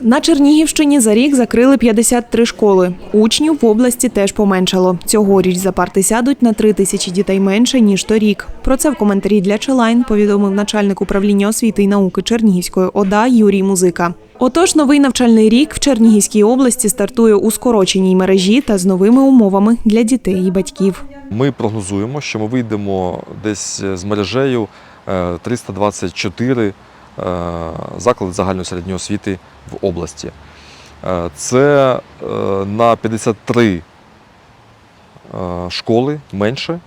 На Чернігівщині за рік закрили 53 школи. Учнів в області теж поменшало. Цьогоріч за парти сядуть на 3 тисячі дітей менше, ніж торік. Про це в коментарі для Челайн повідомив начальник управління освіти і науки Чернігівської ОДА Юрій Музика. Отож, новий навчальний рік в Чернігівській області стартує у скороченій мережі та з новими умовами для дітей і батьків. Ми прогнозуємо, що ми вийдемо десь з мережею е, 324 е, заклади загальної середньої освіти в області. Е, Це е, на 53 е, школи менше,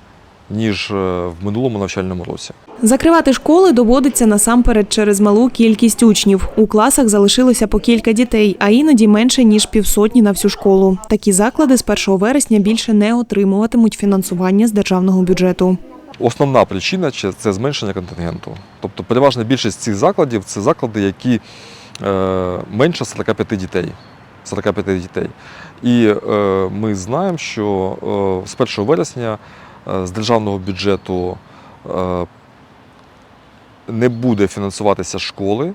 ніж е, в минулому навчальному році. Закривати школи доводиться насамперед через малу кількість учнів. У класах залишилося по кілька дітей, а іноді менше ніж півсотні на всю школу. Такі заклади з 1 вересня більше не отримуватимуть фінансування з державного бюджету. Основна причина це зменшення контингенту. Тобто переважна більшість цих закладів це заклади, які е, менше 45 дітей. 45 дітей. І е, ми знаємо, що е, з 1 вересня з державного бюджету не буде фінансуватися школи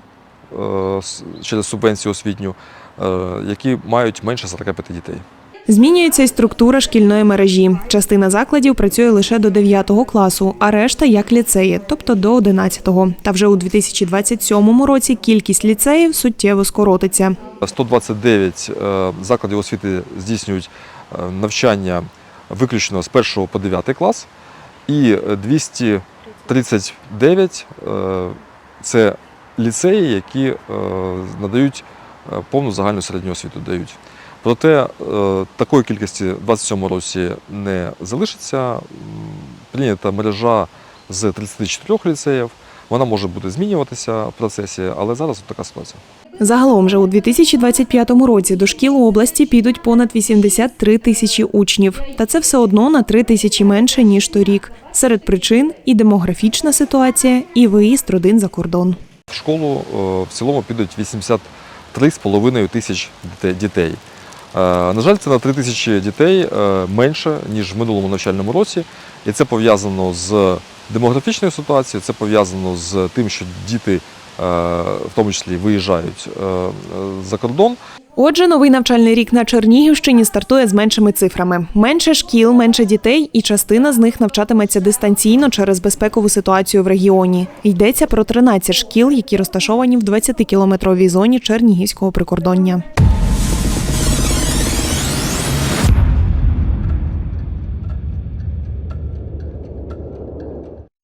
через субвенцію освітню, які мають менше 45 дітей. Змінюється й структура шкільної мережі. Частина закладів працює лише до 9 класу, а решта як ліцеї, тобто до 11. Та вже у 2027 році кількість ліцеїв суттєво скоротиться. 129 е, закладів освіти здійснюють е, навчання виключно з 1 по 9 клас, і е, 239 е, це ліцеї, які е, надають е, повну загальну середню освіту. Дають. Проте е, такої кількості в 2027 році не залишиться. Прийнята мережа з 34 ліцеїв. Вона може буде змінюватися в процесі, але зараз така ситуація. Загалом же у 2025 році до шкіл області підуть понад 83 тисячі учнів. Та це все одно на 3 тисячі менше, ніж торік. Серед причин і демографічна ситуація, і виїзд родин за кордон. В школу е, в цілому підуть 83,5 тисяч дітей- На жаль, це на 3 тисячі дітей е, менше, ніж в минулому навчальному році. І це пов'язано з демографічною ситуацією, це пов'язано з тим, що діти е, в тому числі виїжджають е, е, за кордон. Отже, новий навчальний рік на Чернігівщині стартує з меншими цифрами: менше шкіл, менше дітей, і частина з них навчатиметься дистанційно через безпекову ситуацію в регіоні. Йдеться про 13 шкіл, які розташовані в 20-кілометровій зоні Чернігівського прикордоння.